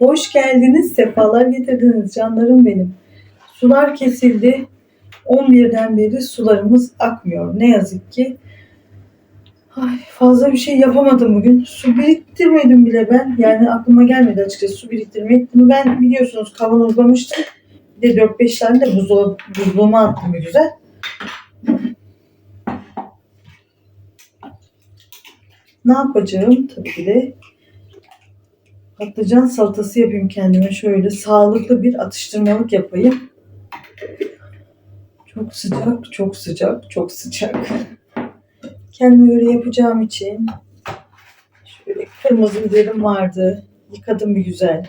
Hoş geldiniz, sefalar getirdiniz canlarım benim. Sular kesildi. 11'den beri sularımız akmıyor. Ne yazık ki. Ay, fazla bir şey yapamadım bugün. Su biriktirmedim bile ben. Yani aklıma gelmedi açıkçası su biriktirmek. Bunu ben biliyorsunuz kavanozlamıştım. Bir de 4-5 tane de buzdolabı, buzluğuma attım güzel. Ne yapacağım? Tabii ki de patlıcan salatası yapayım kendime. Şöyle sağlıklı bir atıştırmalık yapayım. Çok sıcak, çok sıcak, çok sıcak. Kendime göre yapacağım için şöyle kırmızı biberim vardı. Yıkadım bir güzel.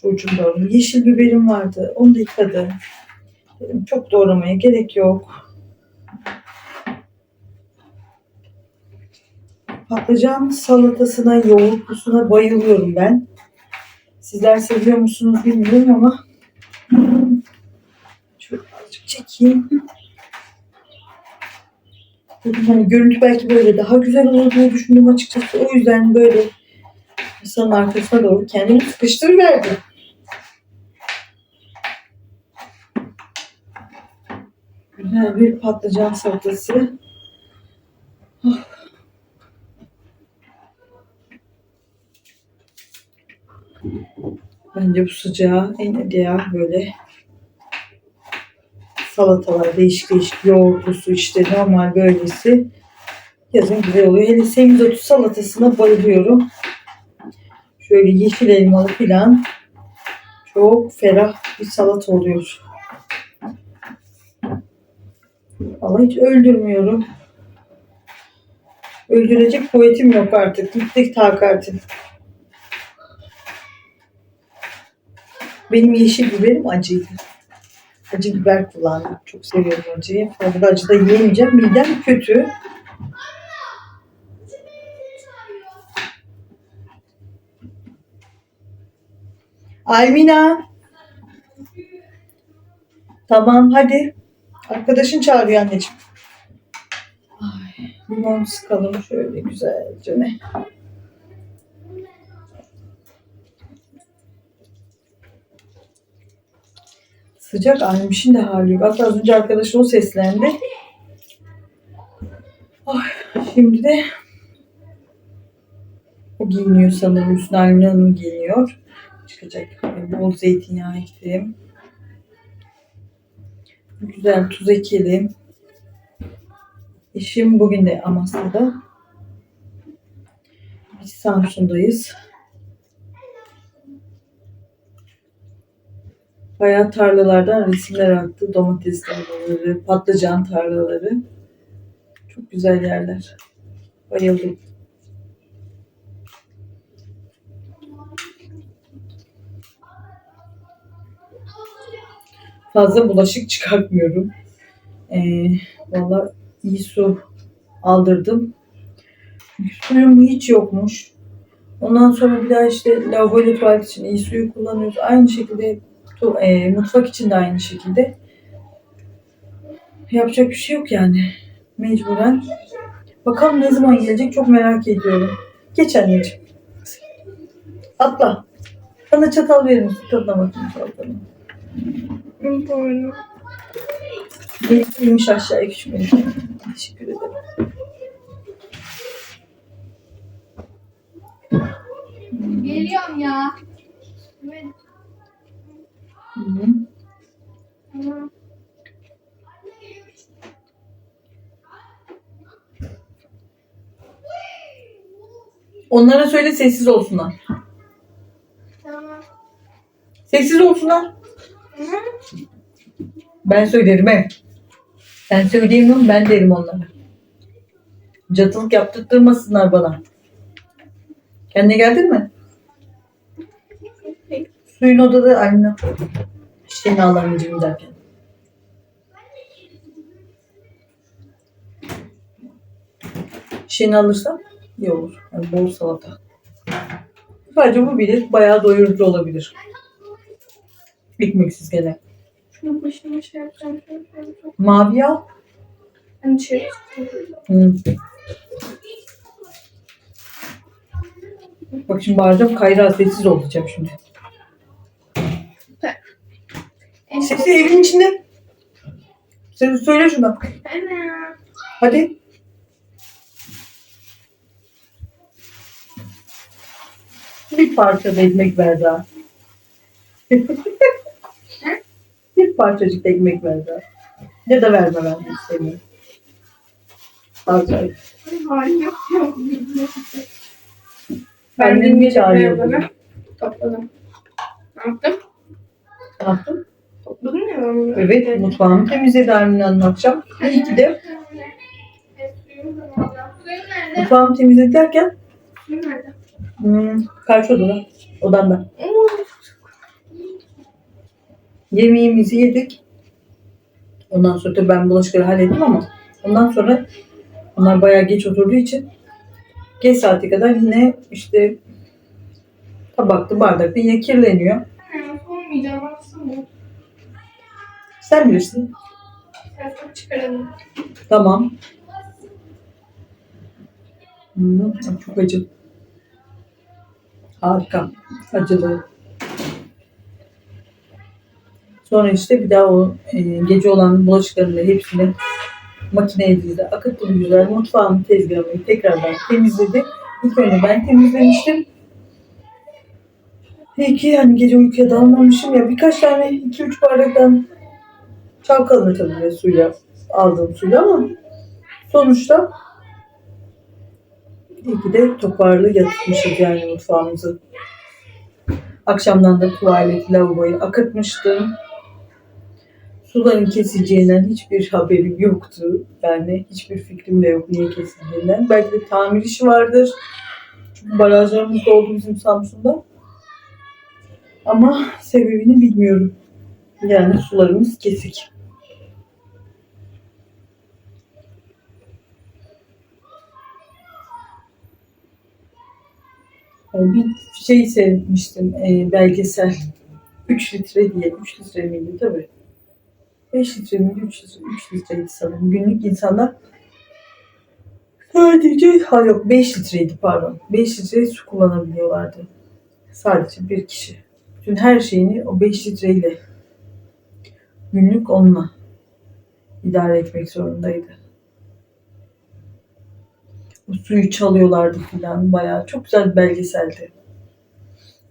Şu ucunda. Yeşil biberim vardı. Onu da yıkadım. Çok doğramaya gerek yok. Patlıcan salatasına, yoğurtlusuna bayılıyorum ben. Sizler seviyor musunuz bilmiyorum ama şöyle azıcık çekeyim. Dedim hani görüntü belki böyle daha güzel olur diye düşündüm açıkçası. O yüzden böyle masanın arkasına doğru kendimi sıkıştırıverdim. Güzel bir patlıcan salatası. Bence bu sıcağa en ideal böyle salatalar değişik değişik yoğurtlusu işte normal böylesi yazın güzel oluyor. Hele semizotu salatasına bayılıyorum. Şöyle yeşil elmalı filan çok ferah bir salata oluyor. Ama hiç öldürmüyorum. Öldürecek kuvvetim yok artık. Gittik takatim. Benim yeşil biberim acıydı. Acı biber kullandım. Çok seviyorum acıyı. Fazla acı da yiyemeyeceğim. Midem kötü. Almina. Tamam hadi. Arkadaşın çağırıyor anneciğim. Ay, limon sıkalım şöyle güzelce Sıcak Almiş'in de hali yok. Hatta az önce arkadaşım o seslendi. Ay, şimdi de o giyiniyor sanırım. Üstüne Almin Hanım giyiniyor. Çıkacak. Bol zeytinyağı ekledim. Güzel tuz ekelim. Eşim bugün de Amasya'da. Biz Samsun'dayız. Bayağı tarlalardan resimler attı. Domates tarlaları, patlıcan tarlaları. Çok güzel yerler. Bayıldım. Fazla bulaşık çıkartmıyorum. Ee, Valla iyi su aldırdım. Suyum hiç yokmuş. Ondan sonra bir daha işte lavaboyla tuvalet için iyi suyu kullanıyoruz. Aynı şekilde tu- e, mutfak için de aynı şekilde. Yapacak bir şey yok yani. Mecburen. Bakalım ne zaman gelecek çok merak ediyorum. Geç anneciğim. Atla. Bana çatal verir misin? Tadına bakayım çatalını. Pardon. Gelmiş aşağıya küçük benim. Teşekkür ederim. Geliyorum ya. Evet. Hı hı. Onlara söyle sessiz olsunlar. Tamam. Sessiz olsunlar. Hı? Ben söylerim he. Sen söyleyemiyorum ben derim onlara. Catılık yaptırtmasınlar bana. Kendine geldin mi? Suyun odada anne. Şeyini al anneciğim derken. Şeyini alırsam iyi olur. Yani bol salata. Sadece bu bile bayağı doyurucu olabilir. Ekmeksiz gene. Şunu başıma şey yapacağım. Çok. Mavi al. Hani şey. Hı. Bak şimdi bağıracağım. Kayra sessiz ol diyeceğim şimdi. Sesi evin içinde. Sen söyle şuna. Ana. Hadi. Bir parça da ekmek ver daha. bir parçacık da ekmek ver daha. Ya da verme ben de istemiyorum. Fazla. Harika. Ben Ben de ağrıyor buraya topladım. Ne yaptım? Ne yaptın? Bunu. Evet, mutfağımı temizledi Armin Hanım akşam. İyi ki de mutfağımı temizledi derken hmm, karşı odada, odamda. Yemeğimizi yedik. Ondan sonra da ben bulaşıkları hallettim ama ondan sonra onlar bayağı geç oturduğu için geç saate kadar yine işte tabaktı bardakta yine kirleniyor. olmayacağım. Sen bilirsin. Çıkaralım. Tamam. Hmm, çok acı. Harika. Acılı. Sonra işte bir daha o e, gece olan bulaşıkların da hepsini makineye dizdi. Akıttım güzel. Mutfağımı tezgahımı tekrardan temizledi. İlk önce ben temizlemiştim. İyi ki hani gece uykuya dalmamışım ya. Birkaç tane, iki üç bardaktan çalkalanır tabii suyla aldığım suyla ama sonuçta iyi ki de toparlı yatırmışız yani mutfağımızı. Akşamdan da tuvalet, lavaboyu akıtmıştım. Suların kesileceğinden hiçbir haberim yoktu. Yani hiçbir fikrim de yok niye kesildiğinden. Belki de tamir işi vardır. Çünkü barajlarımız doldu bizim Samsun'da. Ama sebebini bilmiyorum. Yani sularımız kesik. Yani bir şey seyretmiştim e, belgesel. 3 litre diye. 3 litre miydi tabii. 5 litre miydi? 3 litre, 3 litreydi sanırım. Günlük insanlar sadece, ha yok 5 litreydi pardon. 5 litre su kullanabiliyorlardı. Sadece bir kişi. Bütün her şeyini o 5 litreyle günlük onunla idare etmek zorundaydı. O suyu çalıyorlardı filan bayağı. Çok güzel bir belgeseldi.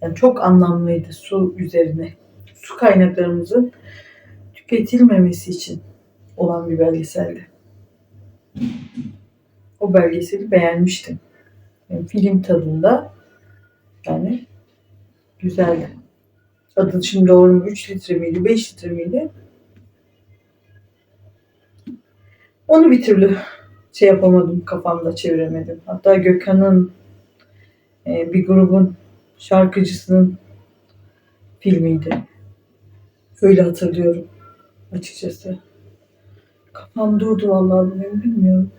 Yani çok anlamlıydı su üzerine. Su kaynaklarımızın tüketilmemesi için olan bir belgeseldi. O belgeseli beğenmiştim. Yani film tadında yani güzeldi. Adı şimdi doğru mu? 3 litre miydi? 5 litre miydi? Onu bir türlü şey yapamadım. Kafamda çeviremedim. Hatta Gökhan'ın e, bir grubun şarkıcısının filmiydi. Öyle hatırlıyorum açıkçası. Kafam durdu vallahi bugün bilmiyorum.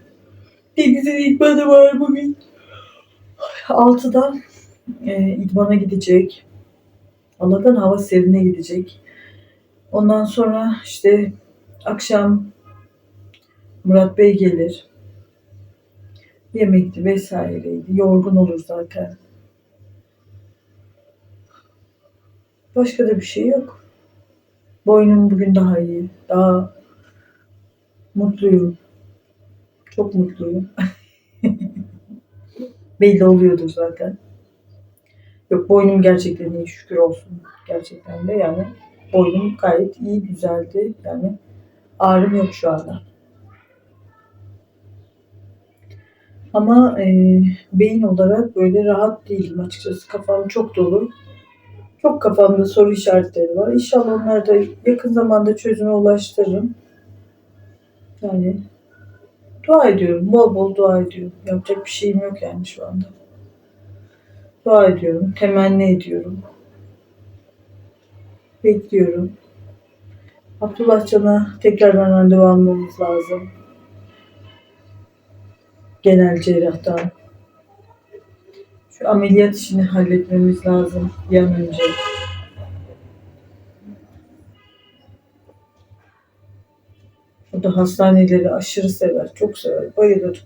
Deniz'in idmanı var bugün. Altıda e, idmana gidecek. Allah'tan hava serine gidecek. Ondan sonra işte akşam Murat Bey gelir. Yemekti vesaireydi. Yorgun olur zaten. Başka da bir şey yok. Boynum bugün daha iyi. Daha mutluyum. Çok mutluyum. Belli oluyordur zaten. Yok boynum gerçekten iyi şükür olsun. Gerçekten de yani boynum gayet iyi güzeldi. Yani ağrım yok şu anda. Ama e, beyin olarak böyle rahat değilim açıkçası. Kafam çok dolu. Çok kafamda soru işaretleri var. İnşallah onları da yakın zamanda çözüme ulaştırırım. Yani dua ediyorum. Bol bol dua ediyorum. Yapacak bir şeyim yok yani şu anda. Dua ediyorum. Temenni ediyorum. Bekliyorum. Abdullah Can'a tekrardan randevu almamız lazım genel cerrahtan. Şu ameliyat işini halletmemiz lazım bir an önce. O da hastaneleri aşırı sever, çok sever, bayılır.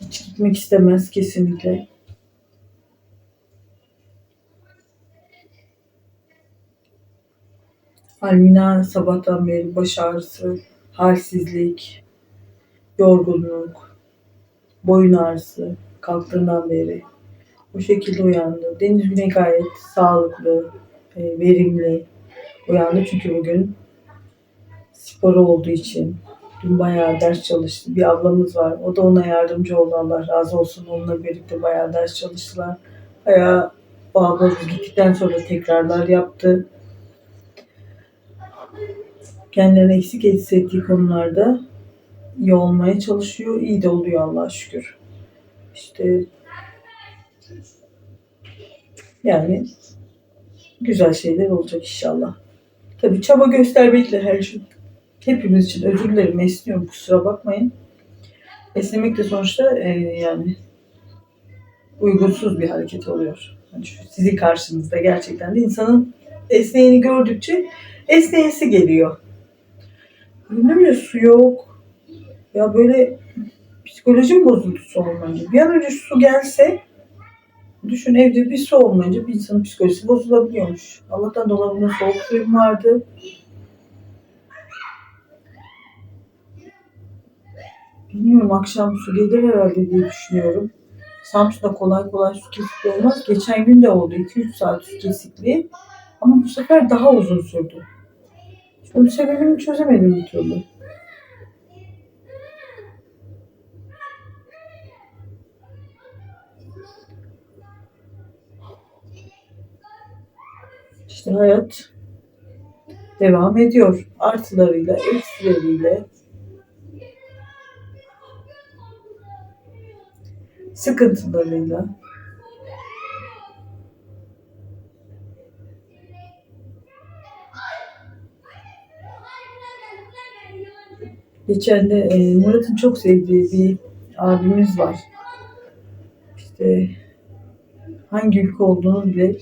Hiç gitmek istemez kesinlikle. Almina sabahtan beri baş ağrısı, halsizlik, yorgunluk, boyun ağrısı kalktığından beri. Bu şekilde uyandı. Deniz Güney gayet sağlıklı, e, verimli uyandı. Çünkü bugün sporu olduğu için dün bayağı ders çalıştı. Bir ablamız var. O da ona yardımcı oldu. Allah razı olsun. Onunla birlikte bayağı ders çalıştılar. Bayağı bu ablamız gittikten sonra tekrarlar yaptı. Kendilerini eksik hissettiği konularda iyi olmaya çalışıyor. İyi de oluyor Allah'a şükür. İşte yani güzel şeyler olacak inşallah. Tabii çaba göstermekle her şey. Hepimiz için özür dilerim esniyorum kusura bakmayın. Esnemek de sonuçta e, yani uygunsuz bir hareket oluyor. Yani şu sizin karşınızda gerçekten de insanın esneyeni gördükçe esneyesi geliyor. Bilmiyorum su yok. Ya böyle psikolojim bozuldu su olmayınca. Bir an önce su gelse düşün evde bir su olmayınca bir insanın psikolojisi bozulabiliyormuş. Allah'tan dolabımda soğuk suyum vardı. Bilmiyorum akşam su gelir herhalde diye düşünüyorum. Samsun'da kolay kolay su kesikliği olmaz. Geçen gün de oldu 2-3 saat su kesikliği. Ama bu sefer daha uzun sürdü. Bunun sebebini çözemedim bir türlü. İşte hayat devam ediyor. Artılarıyla, eksileriyle. Sıkıntılarıyla. Geçen de e, Murat'ın çok sevdiği bir abimiz var. İşte hangi ülke olduğunu bile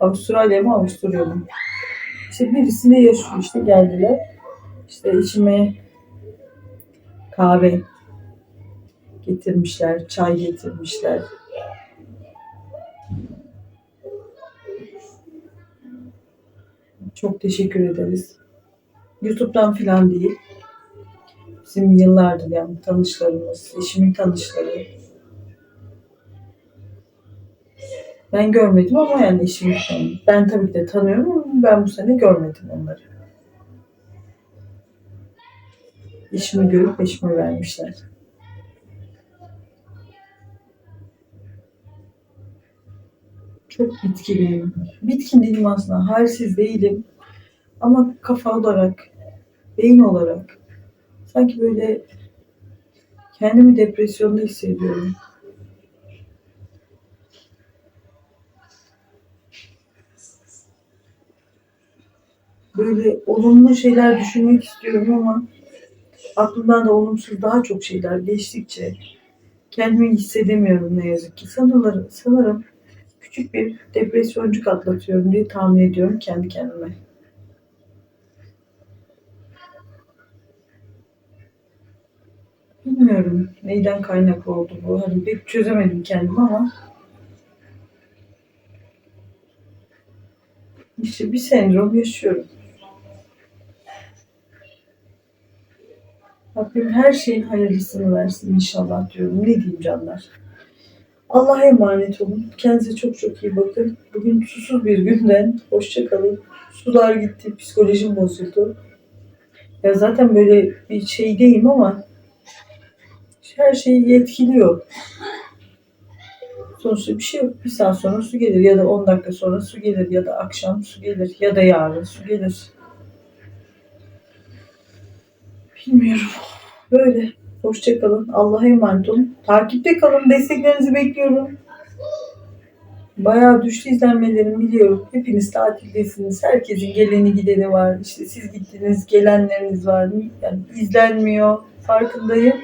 Avustralya mı Avusturya? İşte birisine yaşıyor işte geldiler. İşte içime kahve getirmişler, çay getirmişler. Çok teşekkür ederiz. YouTube'dan falan değil. Bizim yıllardır yani tanışlarımız, eşimin tanışları. Ben görmedim ama yani tanıyor. Ben tabii ki de tanıyorum ama ben bu sene görmedim onları. Eşimi görüp eşime vermişler. Çok bitkiliyim. Bitkin değilim aslında. Halsiz değilim. Ama kafa olarak, beyin olarak sanki böyle kendimi depresyonda hissediyorum. Böyle olumlu şeyler düşünmek istiyorum ama aklımdan da olumsuz daha çok şeyler geçtikçe kendimi hissedemiyorum ne yazık ki. Sanırım, sanırım küçük bir depresyoncuk atlatıyorum diye tahmin ediyorum kendi kendime. Bilmiyorum neyden kaynaklı oldu bu. Hani pek çözemedim kendimi ama işte bir sendrom yaşıyorum. Rabbim her şeyin hayırlısını versin inşallah diyorum. Ne diyeyim canlar. Allah'a emanet olun. Kendinize çok çok iyi bakın. Bugün susuz bir günden hoşça kalın. Sular gitti, psikolojim bozuldu. Ya zaten böyle bir şeydeyim ama her şeyi etkiliyor. Sonuçta bir şey yok. Bir saat sonra su gelir ya da 10 dakika sonra su gelir ya da akşam su gelir ya da yarın su gelir. Bilmiyorum. Böyle. Hoşçakalın. Allah'a emanet olun. Takipte kalın. Desteklerinizi bekliyorum. Bayağı düştü izlenmelerim biliyorum. Hepiniz tatildesiniz. Herkesin geleni gideni var. İşte siz gittiniz, gelenleriniz var. Yani izlenmiyor. Farkındayım.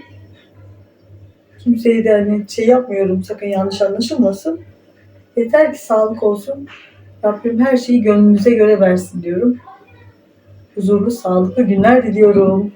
Kimseye de hani şey yapmıyorum. Sakın yanlış anlaşılmasın. Yeter ki sağlık olsun. Rabbim her şeyi gönlünüze göre versin diyorum. Huzurlu, sağlıklı günler diliyorum.